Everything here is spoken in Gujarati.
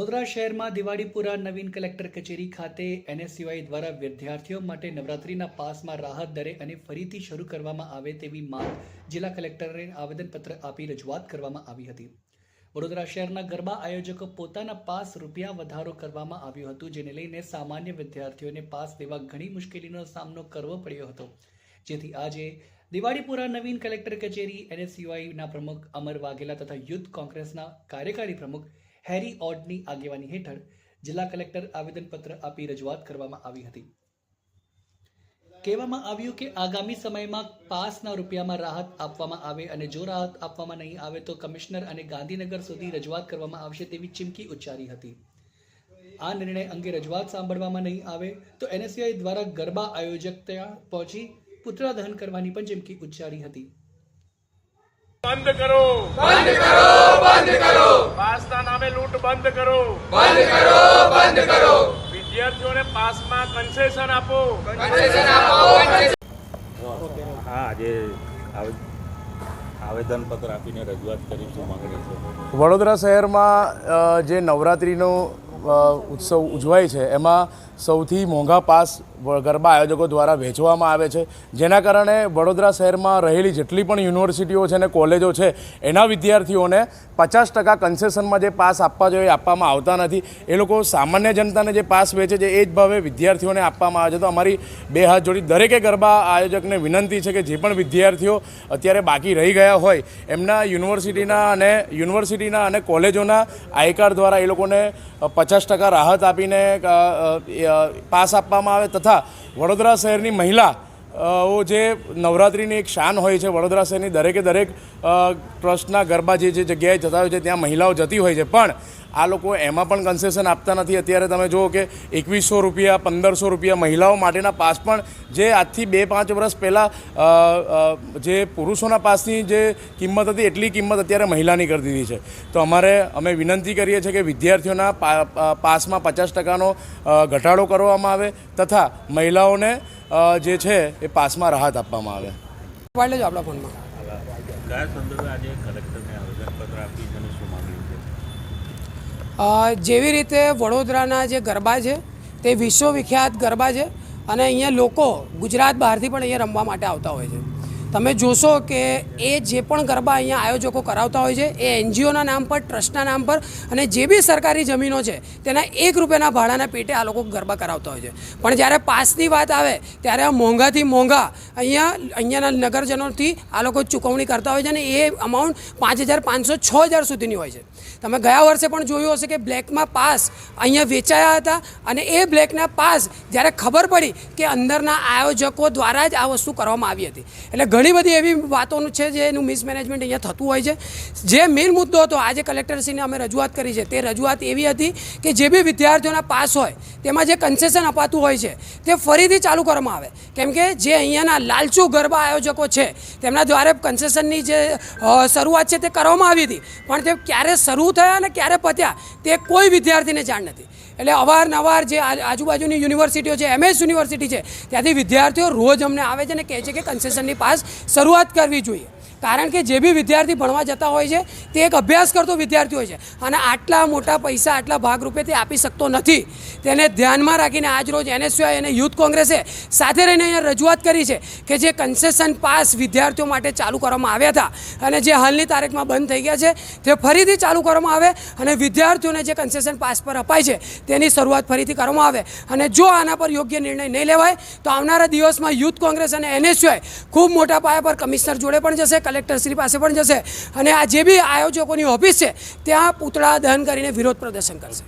વડોદરા શહેરમાં દિવાળીપુરા નવીન કલેક્ટર કચેરી ખાતે એનએસયુઆઈ દ્વારા વિદ્યાર્થીઓ માટે નવરાત્રીના પાસમાં રાહત દરે અને ફરીથી શરૂ કરવામાં આવે તેવી માંગ જિલ્લા કલેક્ટરને આવેદનપત્ર આપી રજૂઆત કરવામાં આવી હતી. વડોદરા શહેરના ગરબા આયોજકો પોતાના પાસ રૂપિયા વધારો કરવામાં આવ્યું હતું, જેને લઈને સામાન્ય વિદ્યાર્થીઓને પાસ લેવા ઘણી મુશ્કેલીનો સામનો કરવો પડ્યો હતો. જેથી આજે દિવાળીપુરા નવીન કલેક્ટર કચેરી એનએસયુઆઈના પ્રમુખ અમર વાઘેલા તથા યુથ કોંગ્રેસના કાર્યકારી પ્રમુખ હેરી ઓડની આગેવાની હેઠળ જિલ્લા કલેક્ટર આવેદનપત્ર આપી રજૂઆત કરવામાં આવી હતી. કહેવામાં આવ્યું કે આગામી સમયમાં પાસના રૂપિયામાં રાહત આપવામાં આવે અને જો રાહત આપવામાં નહીં આવે તો કમિશનર અને ગાંધીનગર સુધી રજૂઆત કરવામાં આવશે તેવી ચીમકી ઉચ્ચારી હતી. આ નિર્ણય અંગે રજૂઆત સાંભળવામાં નહીં આવે તો એનએસસીઆઈ દ્વારા ગરબા આયોજક ત્યાં પહોંચી પુતળા દહન કરવાની પણ ચીમકી ઉચ્ચારી હતી. બંધ કરો. બંધ કરો બંધ કરો. પાસના નામે લૂંટ બંધ કરો. બંધ કરો બંધ કરો. વિદ્યાર્થીઓને પાસમાં કન્સેશન આપો. કન્સેશન આપો હા આજે આવે- આવેદનપત્ર આપીને રજૂઆત કરીશું માંગણી છે. વડોદરા શહેરમાં જે નવરાત્રિનો ઉત્સવ ઉજવાય છે, એમાં સૌથી મોંઘા પાસ ગરબા આયોજકો દ્વારા વેચવામાં આવે છે. જેના કારણે વડોદરા શહેરમાં રહેલી જેટલી પણ યુનિવર્સિટીઓ છે અને કોલેજો છે, એના વિદ્યાર્થીઓને પચાસ ટકા કન્સેશનમાં જે પાસ આપવા જોઈએ આપવામાં આવતા નથી. એ લોકો સામાન્ય જનતાને જે પાસ વેચે છે, એ જ ભાવે વિદ્યાર્થીઓને આપવામાં આવે છે. તો અમારી બે હાથ જોડી દરેકે ગરબા આયોજકને વિનંતી છે કે જે પણ વિદ્યાર્થીઓ અત્યારે બાકી રહી ગયા હોય, એમના યુનિવર્સિટીના અને યુનિવર્સિટીના અને કોલેજોના આયકાર દ્વારા એ લોકોને પચાસ ટકા રાહત આપીને પાસ આપવામાં આવે તથા વડોદરા શહેરની મહિલા જે નવરાત્રિની એક શાન હોય છે વડોદરા શહેરની, દરેકે દરેક ટ્રસ્ટના ગરબા જે જે જગ્યાએ જતા હોય છે, ત્યાં મહિલાઓ જતી હોય છે. પણ આ લોકો એમાં પણ કન્સેશન આપતા નથી. અત્યારે તમે જુઓ કે એકવીસો રૂપિયા, પંદરસો રૂપિયા મહિલાઓ માટેના પાસ પણ જે આજથી બે, પાંચ વર્ષ પહેલાં જે પુરુષોના પાસની જે કિંમત હતી, એટલી કિંમત અત્યારે મહિલાની કરી દીધી છે. તો અમારે, અમે વિનંતી કરીએ છીએ કે વિદ્યાર્થીઓના પાસમાં પચાસ ટકાનો ઘટાડો કરવામાં આવે તથા મહિલાઓને જે છે એ પાસમાં રાહત આપવામાં આવે. પાડી લેજો આપણા ફોનમાં. જેવી રીતે વડોદરાના જે ગરબા છે તે વિશ્વવિખ્યાત ગરબા છે અને અહીંયા લોકો ગુજરાત બહારથી પણ અહીંયા રમવા માટે આવતા હોય છે. તમે જોશો કે એ જે પણ ગરબા અહીંયા આયોજકો કરાવતા હોય છે, એ એનજીઓના નામ પર, ટ્રસ્ટના નામ પર અને જે બી સરકારી જમીનો છે, તેના એક રૂપિયાના ભાડાના પેટે આ લોકો ગરબા કરાવતા હોય છે. પણ જ્યારે પાસની વાત આવે, ત્યારે આ મોંઘાથી મોંઘા અહીંયા, અહીંયાના નગરજનોથી આ લોકો ચૂકવણી કરતા હોય છે અને એ અમાઉન્ટ પાંચ હજાર પાંચસો છ હજાર સુધીની હોય છે. તમે ગયા વર્ષે પણ જોયું હશે કે બ્લેકમાં પાસ અહીંયા વેચાયા હતા અને એ બ્લેકના પાસ જ્યારે ખબર પડી કે અંદરના આયોજકો દ્વારા જ આ વસ્તુ કરવામાં આવી હતી. એટલે ઘણી બધી એવી વાતોનું છે જે એનું મિસમેનેજમેન્ટ અહીંયા થતું હોય છે. જે મેઇન મુદ્દો હતો, આજે કલેક્ટરશ્રીને અમે રજૂઆત કરી છે. તે રજૂઆત એવી હતી કે જે બી વિદ્યાર્થીઓના પાસ હોય, તેમાં જે કન્સેશન અપાતું હોય છે, તે ફરીથી ચાલુ કરવામાં આવે. કેમ કે જે અહીંયાના લાલચુ ગરબા આયોજકો છે, તેમના દ્વારા કન્સેશનની જે શરૂઆત છે તે કરવામાં આવી હતી. પણ તે ક્યારે શરૂ થયા અને ક્યારે પત્યા, તે કોઈ વિદ્યાર્થીને જાણ નથી. એટલે અવારનવાર જે આજુબાજુની યુનિવર્સિટીઓ છે એમએસ યુનિવર્સિટી છે, ત્યાંથી વિદ્યાર્થીઓ રોજ અમને આવે છે અને કહે છે કે કન્સેશનની પાસ શરૂઆત કરવી જોઈએ. કારણ કે જે બી વિદ્યાર્થી ભણવા જતા હોય છે, તે એક અભ્યાસ કરતો વિદ્યાર્થી હોય છે અને આટલા મોટા પૈસા, આટલા ભાગરૂપે તે આપી શકતો નથી. તેને ધ્યાનમાં રાખીને આજ રોજ એનએસયુઆઈ અને યુથ કોંગ્રેસે સાથે રહીને અહીંયા રજૂઆત કરી છે કે જે કન્સેશન પાસ વિદ્યાર્થીઓ માટે ચાલુ કરવામાં આવ્યા હતા અને જે હાલની તારીખમાં બંધ થઈ ગયા છે, તે ફરીથી ચાલુ કરવામાં આવે અને વિદ્યાર્થીઓને જે કન્સેશન પાસ પર અપાય છે, તેની શરૂઆત ફરીથી કરવામાં આવે. અને જો આના પર યોગ્ય નિર્ણય નહીં લેવાય, તો આવનારા દિવસમાં યુથ કોંગ્રેસ અને એનએસયુઆઈ ખૂબ મોટા પાયા પર કમિશનર જોડે પણ જશે કલેક્ટરશ્રી પાસે પણ જશે અને આ જે બી આયોજકોની ઓફિસ છે, ત્યાં પૂતળા દહન કરીને વિરોધ પ્રદર્શન કરશે.